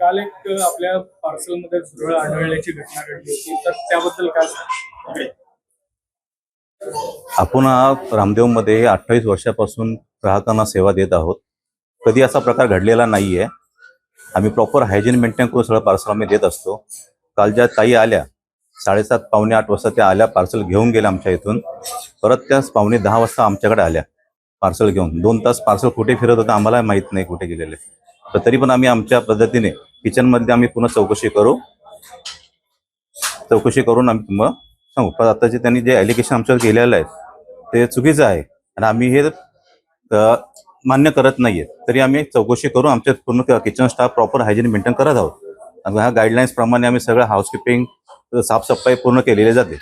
काल एक आपल्या पार्सलमध्ये झुरळ आढळल्याची घटना घडली होती. तर त्याबद्दल काय आपण रामदेवमध्ये अठ्ठावीस वर्षापासून ग्राहकांना सेवा देत आहोत. कधी असा प्रकार घडलेला नाही आहे आम्ही प्रॉपर हायजीन मेंटेन करून सगळं पार्सल आम्ही देत असतो. काल ज्या ताई आल्या साडेसात पावणे आठ वाजता त्या आल्या पार्सल घेऊन गेल्या आमच्या इथून. परत त्या पावणे दहा वाजता आमच्याकडे आल्या पार्सल घेऊन. दोन तास पार्सल कुठे फिरत होतं आम्हाला माहीत नाही कुठे गेलेले. तर तरी पण आम्ही आमच्या पद्धतीने किचनमध्ये आम्ही पुन्हा चौकशी करू. चौकशी करून आम्ही तुम्हाला सांगू. पण आता जे त्यांनी जे ॲलिगेशन आमच्यावर केलेलं आहे ते चुकीचं आहे. आणि आम्ही हे मान्य करत नाहीये. तरी आम्ही चौकशी करून आमच्या पूर्ण kitchen staff proper hygiene maintain करत आहोत. ह्या गाईडलाईन्स प्रमाणे आम्ही सगळं हाऊसकीपिंग साफसफाई पूर्ण केलेली जाते.